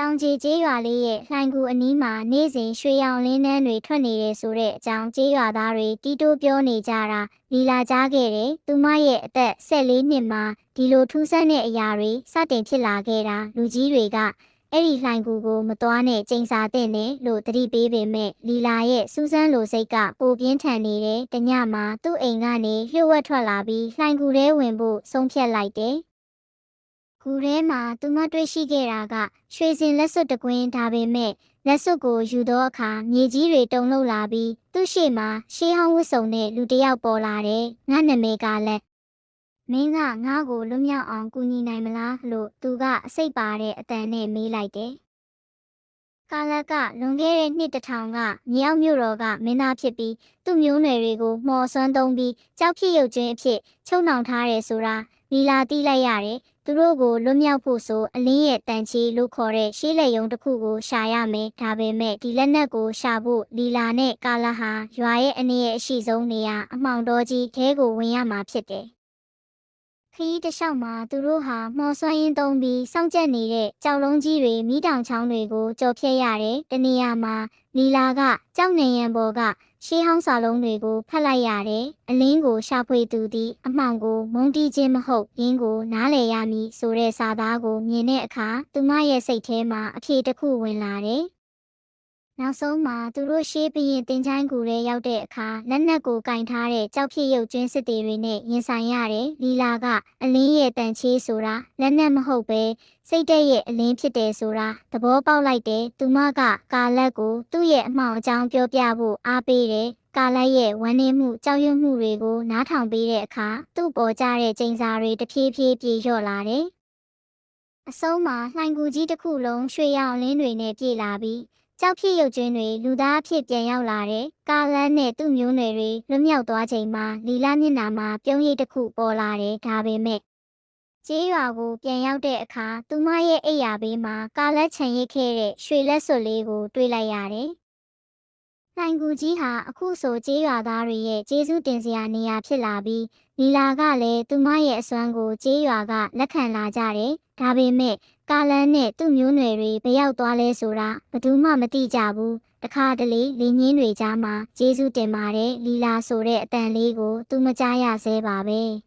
တောင်ကြီးကျေးရွာလေးရဲ့လှိုင်ကူအနီးမှာနေ့စဉ်ရွှေရောင်လင်းနှန်းတွေထွက်နေတယ်ဆိုတဲ့အကြောင်းကျေးရွာသားတွေတီးတိုးပြောနေကြတာလီလာကြားခဲ့တယ်။သူမရဲ့အသက်14နှစ်မှာဒီလိုထူးဆန်းတဲ့အရာတွေစတင်ဖြစ်လာခဲ့တာလူကြီးတွေကအဲ့ဒီလှိုင်ကူကိုမသွားနဲ့ကျိန်စာတဲ့နဲ့လို့တတိပေးပေမဲ့လီလာရဲ့စူးစမ်းလိုစိတ်ကပိုပြင်းထန်နေတယ်။တညမှာသူ့အိမ်ကနေလျှို့ဝှက်ထွက်လာပြီးလှိုင်ကူထဲဝင်ဖို့ဆုံးဖြတ်လိုက်တယ်။ ကူထဲမှာသူမတွေ့ရှိခဲ့တာကရွှေစင်လက်စွပ်တကွင်းဒါပေမဲ့လက်စွပ်ကိုယူသောအခါမြေကြီးတွေတုန်လှုပ်လာပြီးသူ့ရှေ့မှာရှေးဟောင်းဝတ်စုံနဲ့လူတစ်ယောက်ပေါ်လာတယ်။ငါနာမည်ကလည်းမင်းကငါ့ကိုလွတ်မြောက်အောင်ကူညီနိုင်မလားလို့သူကအစိတ်ပါတဲ့အတန်နဲ့မေးလိုက်တယ်။ကာလကလွန်ခဲ့တဲ့နှစ်တစ်ထောင်ကမြောက်မြို့တော်ကမင်းသားဖြစ်ပြီးသူ့မျိုးနွယ်တွေကိုမော်ဆွမ်းသုံးပြီးကြောက်ဖြစ်ရုပ်ကျွင်းအဖြစ်ချုပ်နှောင်ထားတယ်ဆိုတာလီလာတိလိုက်ရတယ်။ သူတို့ကိုလွတ်မြောက်ဖို့ဆိုအလင်းရဲ့တန်ချီလို့ခေါ်တဲ့ရှေးလက်ယုံတစ်ခုကိုရှာရမယ်။ဒါပေမဲ့ဒီလက်နက်ကိုရှာဖို့လီလာနဲ့ကာလာဟာရွာရဲ့အနေရဲ့အရှိဆုံးနေရာအမှောင်တော်ကြီးထဲကိုဝင်ရမှာဖြစ်တယ်။ ခရီးတစ်လျှောက်မှာသူတို့ဟာမော်ဆွမ်းရင်သုံးပြီးစောင့်ကြက်နေတဲ့ကြောက်လုံးကြီးတွေမိတောင်ချောင်းတွေကိုကြော်ဖြတ်ရတယ်။တနေရာမှာလီလာကကြောက်နေရန်ပေါ်ကရှေးဟောင်းစာလုံးတွေကိုဖတ်လိုက်ရတယ်။အလင်းကိုရှာဖွေသူသည်အမှောင်ကိုမုန်းတီးခြင်းမဟုတ်ရင်းကိုနားလည်ရမည်ဆိုတဲ့စာသားကိုမြင်တဲ့အခါသူမရဲ့စိတ်ထဲမှာအဖြေတစ်ခုဝင်လာတယ်။ နောက်ဆုံးမှာသူတို့ရှေးဘရင်တင်ချိုင်းကူထဲရောက်တဲ့အခါလက်နက်ကိုကင်ထားတဲ့ကြောက်ဖြစ်ရုပ်ကျွင်းစစ်တွေတွေနဲ့ရင်ဆိုင်ရတယ်။လီလာကအလင်းရဲ့တန်ချေးဆိုတာလက်နက်မဟုတ်ပဲစိတ်တက်ရဲ့အလင်းဖြစ်တယ်ဆိုတာသဘောပေါက်လိုက်တယ်။သူမကကာလက်ကိုသူ့ရဲ့အမှောင်အကြောင်းပြောပြဖို့အားပေးတယ်။ကာလက်ရဲ့ဝမ်းနည်းမှုကြောက်ရွံ့မှုတွေကိုနားထောင်ပေးတဲ့အခါသူ့ပေါ်ကျတဲ့ကျိန်စာတွေတဖြည်းဖြည်းပြေလျော့လာတယ်။အဆုံးမှာလှိုင်ကူကြီးတစ်ခုလုံးရွှေရောင်လင်းတွေနဲ့ပြည့်လာပြီး ကြောက်ဖြစ်ရုပ်ကျွင်းတွေလူသားအဖြစ်ပြန်ရောက်လာတဲ့ကာလန်နဲ့သူ့မျိုးနွယ်တွေလွတ်မြောက်သွားချိန်မှာလီလာမျက်နှာမှာပြုံးရိပ်တစ်ခုပေါ်လာတယ်ဒါပေမဲ့ကျေးရွာကိုပြန်ရောက်တဲ့အခါသူမရဲ့အိယာဘေးမှာကာလက်ချန်ရိတ်ခဲ့တဲ့ရွှေလက်စွပ်လေးကိုတွေ့လိုက်ရတယ်။နိုင်ကူကြီးဟာအခုဆိုကျေးရွာသားတွေရဲ့ကျေးဇူးတင်စရာနေရာဖြစ်လာပြီးလီလာကလည်းသူမရဲ့အစွမ်းကိုကျေးရွာကလက်ခံလာကြတယ်။ဒါပေမဲ့ ကာလန်နဲ့သူ့မျိုးနွယ်တွေဘရောက်သွားလဲဆိုတာဘယ်သူမှမသိကြဘူးတခါတလေလင်းငင်းတွေကြားမှာကျေးဇူးတင်ပါတယ်လီလာဆိုတဲ့အတန်လေးကိုသူမကြားရသေးပါပဲ။